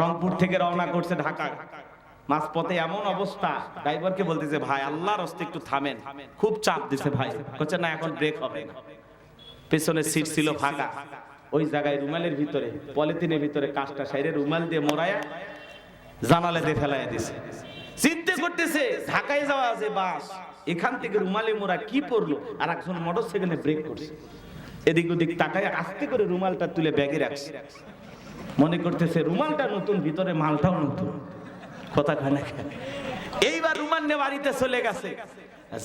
রংপুর থেকে রওনা করছে ঢাকা। মাঝপথে এমন অবস্থা। ড্রাইভারকে বলতেছে, ভাই, আল্লাহর হস্তে একটু থামেন। খুব চাপ দিছে ভাই। বলছে, না, এখন ব্রেক হবে। না পেছনের সিট ছিল ফাঁকা। ওই জায়গায় রুমালের ভিতরে, পলিথিনের ভিতরে কাজটা সাইরে রুমাল দিয়ে মোড়ায়া জানালে দিয়ে ফেলাইয়া দিছে। চিন্তা করতেছে, ঢাকায় যাওয়া আছে বাস। এখান থেকে রুমালে মোড়া কি পড়ল? আর একজন মোটর সাইকেলে ব্রেক করছে। এদিক ওদিক তাকায় আস্তে করে রুমালটা তুলে ব্যাগে রাখছে। মনে করতেছে, রুমালটা নতুন, ভিতরে মালটাও নতুন। কথা খায় না এইবার রুমাল নিয়ে বাড়িতে চলে গেছে।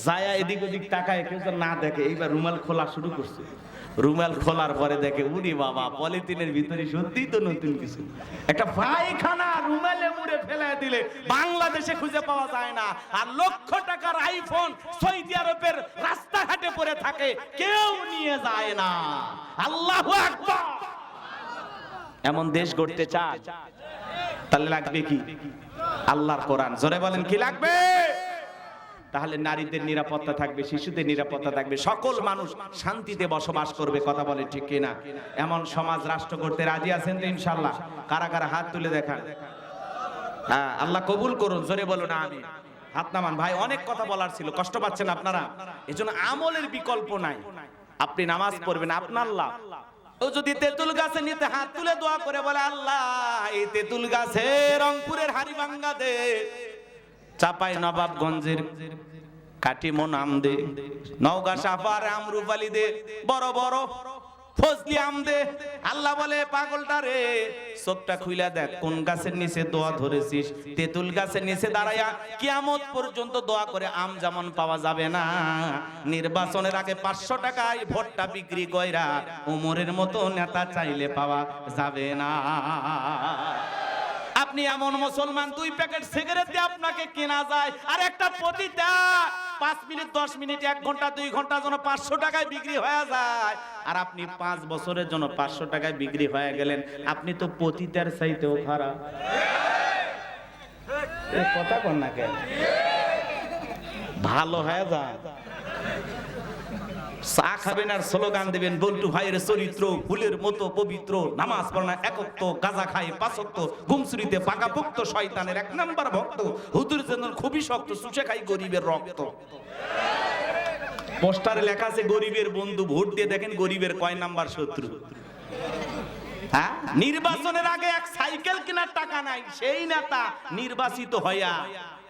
যায়া এদিক ওদিক তাকায়, কেউ না দেখে। এইবার রুমাল খোলা শুরু করছে। রুমাল খোলার পরে দেখে উরি বাবা, পলিথিনের ভিতরে সত্যি তো নতুন কিছু। একটা পায়খানা রুমালে মুড়ে ফেলে দিলে বাংলাদেশে খুঁজে পাওয়া যায় না। আর লক্ষ টাকার আইফোন সৌদি আরবের রাস্তাঘাটে পড়ে থাকে, কেউ নিয়ে যায় না। আল্লাহু আকবার! এমন দেশ গড়তে চান, তাহলে লাগবে কি? আল্লাহর কোরআন। জোরে বলেন, কি লাগবে? তাহলে নারীদের নিরাপত্তা থাকবে, শিশুদের নিরাপত্তা থাকবে, সকল মানুষ শান্তিতে বসবাস করবে, কথা বলে ঠিক কিনা? এমন সমাজ, রাষ্ট্র করতে রাজি আছেন তো ইনশাল্লাহ কারা কারা হাত তুলে দেখান? হ্যাঁ আল্লাহ কবুল করুন, জোরে বলুন আমি হাত নামান, ভাই, অনেক কথা বলার ছিল, কষ্ট পাচ্ছেন আপনারা? এজন্য আমলের বিকল্প নাই। আপনি নামাজ পড়বেন, আপনার লাভ। ও যদি তেঁতুল গাছে নিতে হাত তুলে দোয়া করে বলে, আল্লাহ, এই তেঁতুল গাছে রংপুরের হারিবাঙ্গা দে। চাপাই নবাবগঞ্জের কাটিমো নাম দে, নওগাঁ সাফার আমরুপালি দে, বড় বড় ফজলি আম দে আল্লাহ বলে, পাগলটা রে, চোখটা খুইলা দেখ, কোন গাছের নিচে দোয়া ধরেছিস? তেঁতুল গাছের নিচে দাঁড়ায়া কিয়ামত পর্যন্ত দোয়া করে আম যেমন পাওয়া যাবে না। নির্বাচনের আগে পাঁচশো টাকায় ভোটটা বিক্রি কইরা উমরের মতো নেতা চাইলে পাওয়া যাবে না। আপনি এমন মুসলমান, দুই প্যাকেট সিগারেট দিয়ে আপনাকে কেনা যায়, আর একটা পতিতা পাঁচ মিনিট, দশ মিনিট, এক ঘণ্টা, দুই ঘণ্টার জন্য পাঁচশো টাকায় বিক্রি হয়ে যায়। আর আপনি পাঁচ বছরের জন্য পাঁচশো টাকায় বিক্রি হয়ে গেলেন, আপনি তো পতিতার চাইতেও খারাপ। কথা কন না কেন? ভালো হয়ে যায় চা খাবেন আর স্লোগান দেবেন, বল্টু ভাইয়ের চরিত্র, ফুলের মতো পবিত্র, নামাজ পড়না একত্ব, গাজা খায় পাঁচত্ব, ঘুমসুরিতে পাকাপোক্ত শয়তানের এক নাম্বার ভক্ত। হুদুর যেন খুবই শক্ত সুসে খাই গরিবের রক্ত। পোস্টারে লেখা আছে, গরিবের বন্ধু, ভোট দিয়ে দেখেন গরিবের কয় নাম্বার শত্রু। হ্যাঁ? নির্বাচনের আগে এক সাইকেল কেনার টাকা নাই, সেই নেতা নির্বাচিত হইয়া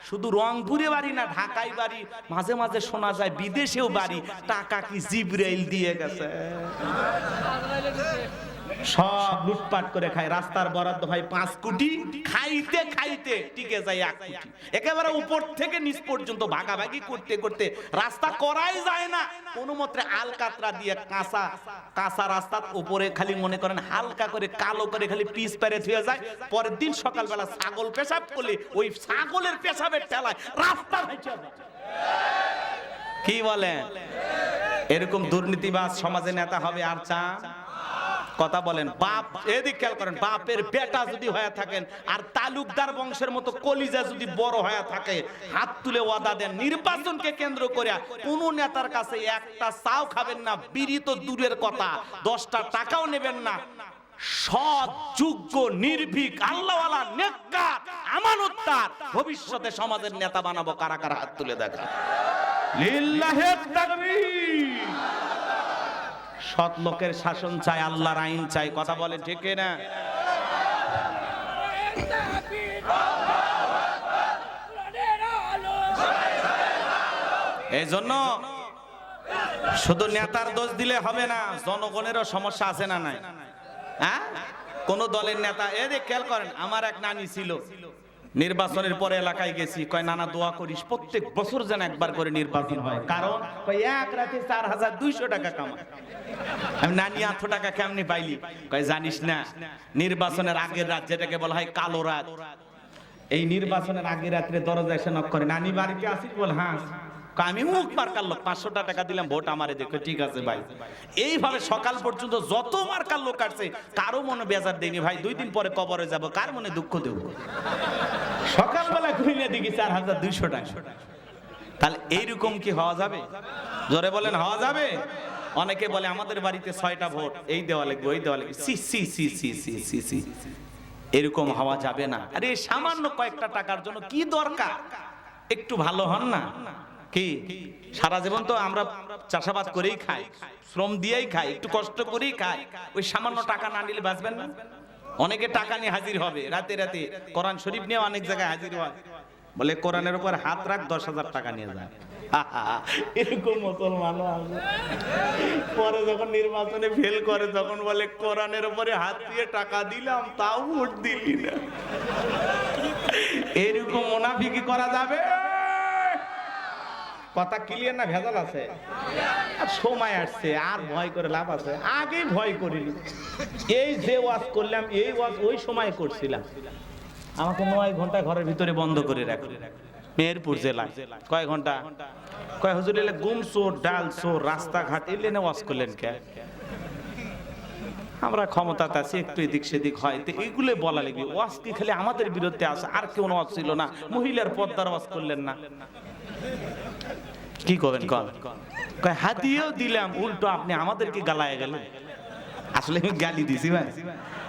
শুধু রংপুরে বাড়ি না, ঢাকায় বাড়ি, মাঝে মাঝে শোনা যায় বিদেশেও বাড়ি। টাকা কি জিব্রাইল দিয়ে গেছে? সব লুটপাট করে খায়। রাস্তার বরাদ্দ হয় পাঁচ কোটি। খাইতে খাইতে টিকে যায় এক কোটি। একেবারে উপর থেকে নিচ পর্যন্ত ভাগাভাগি করতে করতে রাস্তা করাই যায় না। কোনো মতে আলকাতরা দিয়ে কাঁচা কাঁচা রাস্তার উপরে খালি মনে করেন হালকা করে কালো করে খালি পিস পেরে থুয়ে যায়। পরের দিন সকালবেলা ছাগল পেশাব করলে ওই ছাগলের পেশাবের ঠেলায় রাস্তা কি বলেন? এরকম দুর্নীতিবাজ সমাজে নেতা হবে আর চা কথা বলেন, বাপ, এদিক খেয়াল করেন, বাপের বেটা যদি হয়ে থাকেন, আর তালুকদার বংশের মতো কলিজা যদি বড় হয়ে থাকে, হাত তুলে ওয়াদা দেন, নির্বাচনকে কেন্দ্র করে কোন নেতার কাছে একটা চাও খাবেন না, বিড়ি দূরের কথা, দশটা টাকাও নেবেন না। সৎ, যোগ্য, নির্ভীক, আল্লাহওয়ালা, নেককার, আমানতদার, ভবিষ্যতে সমাজের নেতা বানাবো, কারা কারা হাত তুলে দেখা লিল্লাহে তাকবীর। সৎ লোকের শাসন চাই, আল্লাহর আইন চাই, কথা বলে ঠিক না এই জন্য শুধু নেতার দোষ দিলে হবে না, জনগণেরও সমস্যা আছে না নাই? হ্যাঁ? কোন দলের নেতা এদিকে খেয়াল করেন, আমার এক নানি ছিল। নির্বাচনের পরে এলাকায় গেছি। কয়, নানা, দোয়া করিস। প্রত্যেক বছর যেন একবার করে নির্বাচন হয়। কারণ এক রাতে চার হাজার দুইশো টাকা কামায় আমি, নানি, এত টাকা কেমনি পাইলি? কয়, জানিস না, নির্বাচনের আগের রাত যেটাকে বলা হয় কালো রাত, এই নির্বাচনের আগের রাত্রে দরজা এসে নক করে, নানি, বাড়িতে আসিস? বল হ্যাঁ আমি মুখ মার লোক পাঁচশো টাকা দিলাম, ভোট আমারে দেখো ঠিক আছে ভাই। এইভাবে সকাল পর্যন্ত যত মার লোক কাটছে কারও মনে বেজার দেয়নি ভাই। দুই দিন পরে কবরে যাব, কার মনে দুঃখ দেব? সকালবেলা খুলে দেখি চার হাজার দুইশো টাকা। তাহলে এইরকম কি হওয়া যাবে? জোরে বলেন, হওয়া যাবে? অনেকে বলে, আমাদের বাড়িতে ছয়টা ভোট, এই দেওয়া লাগবে, ওই দেওয়া লাগবে। C C C C C C C. এরকম হওয়া যাবে না। আরে, সামান্য কয়েকটা টাকার জন্য কি দরকার? একটু ভালো হন না? কি? সারা জীবন তো আমরা চাষাবাদ করেই খাই, শ্রম দিয়েই খাই, একটু কষ্ট করেই খাই। ওই সামান্য টাকা না নিলে বাঁচবেন না। অনেকে টাকা নিয়ে হাজির হবে, রাতে রাতে। কোরআন শরীফ নিয়ে অনেক জায়গায় হাজির হয় বলে কোরআনের উপর হাত রাখ, দশ হাজার টাকা নিয়ে যায় এরকম মুসলমান আছে পরে যখন নির্বাচনে ফেল করে, তখন বলে, কোরআনের উপরে হাত দিয়ে টাকা দিলাম, তাও ভোট দিলি না। এরকম মোনাফিকি করা যাবে? কথা ক্লিয়ার না ভেজাল আছে? আর সময় আসছে, আর ভয় করে লাভ আছে। আগেই ভয় করিনি এই যে ওয়াজ করলাম, এই ওয়াজ ওই সময় করছিলাম। আমাকে নয় ঘণ্টা ঘরের ভিতরে বন্ধ করে রাখো। মেহেরপুর জেলায় কয় ঘণ্টা? কয় হুজুর, এলে গুম চোর, ডাল চোর, রাস্তাঘাট, এলে না ওয়াজ করলেন কে? আমরা ক্ষমতাতে আছি, একটু এদিক সেদিক হয়। তো এইগুলো বলা লাগবে। ওয়াজ কি খালি আমাদের বিরুদ্ধে আছে? আর কেউ ওয়াজ ছিল না। মহিলার পদ্মার ওয়াজ করলেন না। কি করবেন? কন। কয় হাতিয়েও দিলাম উল্টো আপনি আমাদেরকে গালায় গেলেন। আসলে আমি গালি দিছি ভাই।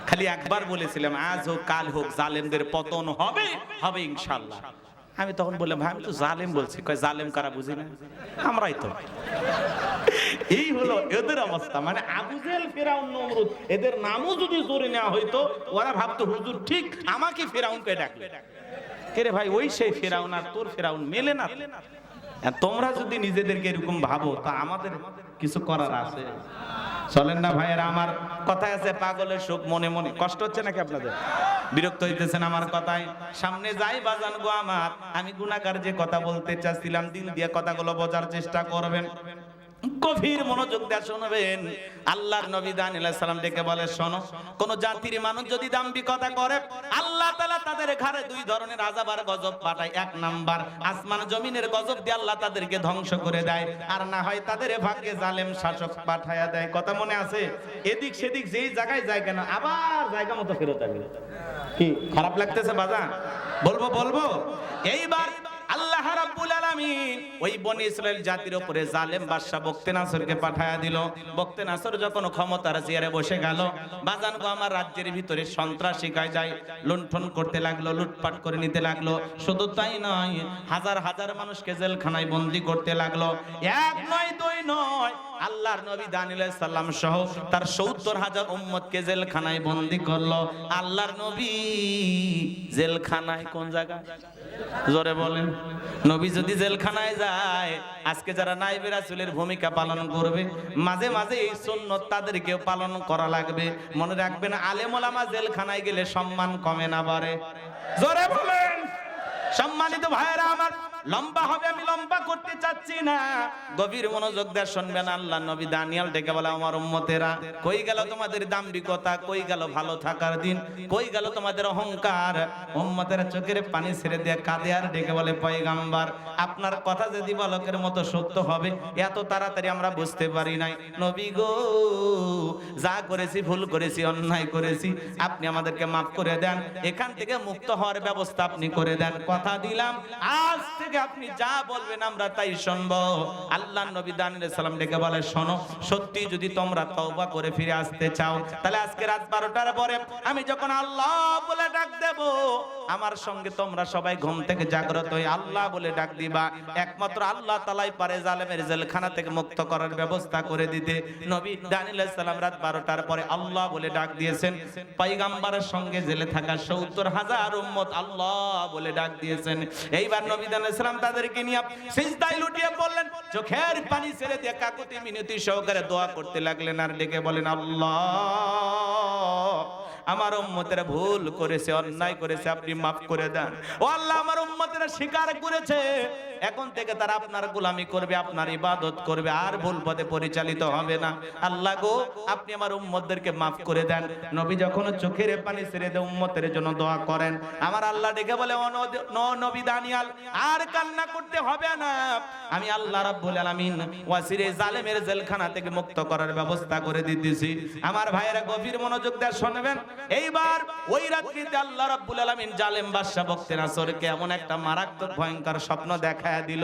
খালি একবার বলেছিলাম আজ হোক কাল হোক জালেমদের পতন হবে হবে ইনশাল্লাহ। আমি তখন বললাম ভাই আমি তো জালেম বলছি। কয় জালেম কারা বুঝি না? আমরাই তো। এই হলো এদের অবস্থা। মানে আবু জেহেল ফেরাউন নমরুদ এদের নামও যদি জোরে নেওয়া হইতো ওরা ভাবতো হুজুর ঠিক আমাকে ফেরাউন কে ডাকবে। কে ভাই ওই সেই ফেরাউন আর তোর ফেরাউন মেলে না তোমরা যদি নিজেদেরকে এরকম ভাবো, তা আমাদের কিছু করার আছে। চলেন না ভাইয়েরা, আমার কথায় আছে, পাগলের সুখ মনে মনে কষ্ট হচ্ছে নাকি আপনাদের? বিরক্ত হইতেছেন আমার কথায়? সামনে যাই বাজান গো আমার, আমি গুণাকার যে কথা বলতে চাচ্ছিলাম, দিল দিয়ে কথাগুলো বোঝার চেষ্টা করবেন। গভীর মনোযোগ দিয়ে শুনবেন। আল্লাহর নবী দানিল সালাম ডেকে বলে, শোনো, কোন জাতির মানুষ যদি দাম্ভিকতা করে, আল্লাহ তাআলা তাদের ঘাড়ে দুই ধরনের আযাব আর গজব পাঠায়। এক নাম্বার, আসমান জমিনের গজব দিয়ে আল্লাহ তাদেরকে ধ্বংস করে দেয়। আর না হয় তাদের ভাগ্যে জালেম শাসক পাঠায়া দেয়। কথা মনে আছে? এদিক সেদিক যেই জায়গায় যায় কেন, আবার জায়গা মতো ফেরত আসবে কি, খারাপ লাগতেছে বাজান? বলব বলব? এইবার ক্ষমতার চেয়ারে বসে গেল বাজান গো রাজ্যের ভিতরে সন্ত্রাসী গায় যায় লুণ্ঠন করতে লাগল, লুটপাট করে নিতে লাগল। শুধু তাই নয়, হাজার হাজার মানুষকে জেলখানায় বন্দি করতে লাগল। এক নয়, দুই নয় আল্লাহর নবী দানিল সাল্লাম সহ তার সত্তর হাজার উম্মতকে জেলখানায় বন্দি করল। আল্লাহর নবী জেলখানায় কোন জায়গায় জোরে বলেন। নবী যদি জেলখানায় যায়, আজকে যারা নাইবে রাসূলের ভূমিকা পালন করবে, মাঝে মাঝে এই সুন্নত তাদেরকেও পালন করা লাগবে। মনে রাখবেন, আলেম ওলামা জেলখানায় গেলে সম্মান কমে না বাড়ে। জোরে বলেন। সম্মানিত ভাইয়েরা আমার লম্বা হবে, আমি লম্বা করতে চাচ্ছি না। গভীর মনোযোগ দিয়ে শুনবেন আল্লাহ নবী দানিয়াল ডেকে বলে, আমার উম্মতেরা, কই গেল তোমাদের দাম্ভিকতা? কই গেল ভালো থাকার দিন? কই গেল তোমাদের অহংকার? উম্মতেরা চোখের পানি ছেড়ে দিয়ে কাঁদে আর ডেকে বলে, পয়গাম্বার, আপনার কথা যদি বলকের মতো সত্য হবে, এত তাড়াতাড়ি আমরা বুঝতে পারি নাই। নবী গো, যা করেছি ভুল করেছি, অন্যায় করেছি, আপনি আমাদেরকে মাফ করে দেন। এখান থেকে মুক্ত হওয়ার ব্যবস্থা আপনি করে দেন। কথা দিলাম, আজ থেকে আপনি যা বলবেন আমরা তাই শুনব। আল্লাহ নবী দানির সালাম ডেকে বলে, শোনো, সত্যি যদি তোমরা তওবা করে ফিরে আসতে চাও, তাহলে আজকে রাত বারোটার পরে আমি যখন আল্লাহ বলে ডাক দেব, আমার সঙ্গে তোমরা সবাই ঘুম থেকে জাগ্রত হয়ে আল্লাহ বলে ডাক দিবা। একমাত্র আল্লাহ তালাই পারে জালেমের জেলখানা থেকে মুক্ত করার ব্যবস্থা করে দিতে। নবী দানিল সালাম রাত বারোটার পরে আল্লাহ বলে ডাক দিয়েছেন। পাইগাম্বারের সঙ্গে জেলে থাকা সত্তর হাজার উম্মত আল্লাহ বলে ডাক দিয়েছেন। এইবার নবী দানিল সালাম তাদেরকে নিয়ে সিজদায় লুটিয়ে পড়লেন। চোখের পানি ছেড়ে দিয়ে কাকুতি মিনতি সহকারে দোয়া করতে লাগলেন আর ডেকে বলেন, আল্লাহ। আমার উম্মতেরা ভুল করেছে, অন্যায় করেছে, আপনি মাফ করে দেন। ও আল্লাহ আমার উম্মতেরা স্বীকার করেছে। এখন থেকে তারা আপনার গোলামি করবে, আপনার ইবাদত করবে, আর ভুল পথে পরিচালিত হবে না। আল্লাহ গো, আপনি আমার উম্মতদেরকে মাফ করে দেন। নবী যখন চোখের পানি ছেড়ে দিয়ে উম্মতের জন্য দোয়া করেন, আমার আল্লাহ ডেকে বলে নবী দানিয়াল, আর কান্না করতে হবে না। আমি আল্লাহ রাব্বুল আলামিন ওয়াসিরে জালেমের জেলখানা থেকে মুক্ত করার ব্যবস্থা করে দিতেছি। আমার ভাইয়েরা গভীর মনোযোগ দিয়ে শুনবেন। এইবার ওই রাত্রিতে আল্লাহ রাব্বুল আলামিন জালেম বাদশা বক্তে আসরকে এমন একটা মারাত্মক, ভয়ঙ্কর স্বপ্ন দেখায় দিল।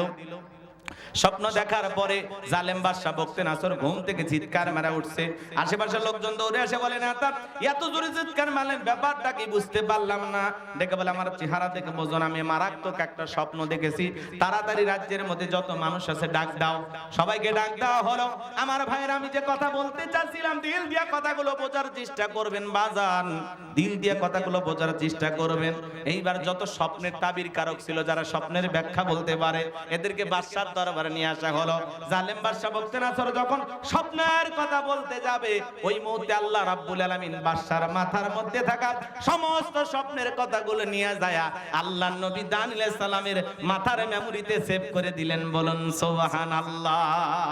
স্বপ্ন দেখার পরে জালেম বাদশাহ বকতে নাসর ঘুম থেকে চিৎকার মারা উঠছে। আশেপাশের লোকজন দৌড়ে এসে বলে না তা এত জোরে চিৎকার মারলেন, ব্যাপারটা কি বুঝতে পারলাম না? দেখে বলে, আমার চেহারা দেখে বোঝো আমি মারাত্মক একটা স্বপ্ন দেখেছি। তাড়াতাড়ি রাজ্যের মধ্যে যত মানুষ আছে, ডাক দাও। সবাইকে ডাক দেওয়া হলো। আমার ভাইয়ের আমি যে কথা বলতে চাচ্ছিলাম, দিল দিয়া কথাগুলো বোঝার চেষ্টা করবেন, বাজান। দিল দিয়া কথাগুলো বোঝার চেষ্টা করবেন। এইবার যত স্বপ্নের তাবির কারক ছিল, যারা স্বপ্নের ব্যাখ্যা বলতে পারে, এদেরকে বাদশার দরবারে নিয়ে আসা হলো। জালেম বাদশা বলতে না যখন স্বপ্নের কথা বলতে যাবে, ওই মুহূর্তে আল্লাহ রাব্বুল আলামিন বাদশার মাথার মধ্যে থাকা সমস্ত স্বপ্নের কথাগুলো নিয়ে যায় আল্লাহ নবী দানিল সালামের মাথার মেমোরিতে সেভ করে দিলেন। বলুন, সুবহানাল্লাহ।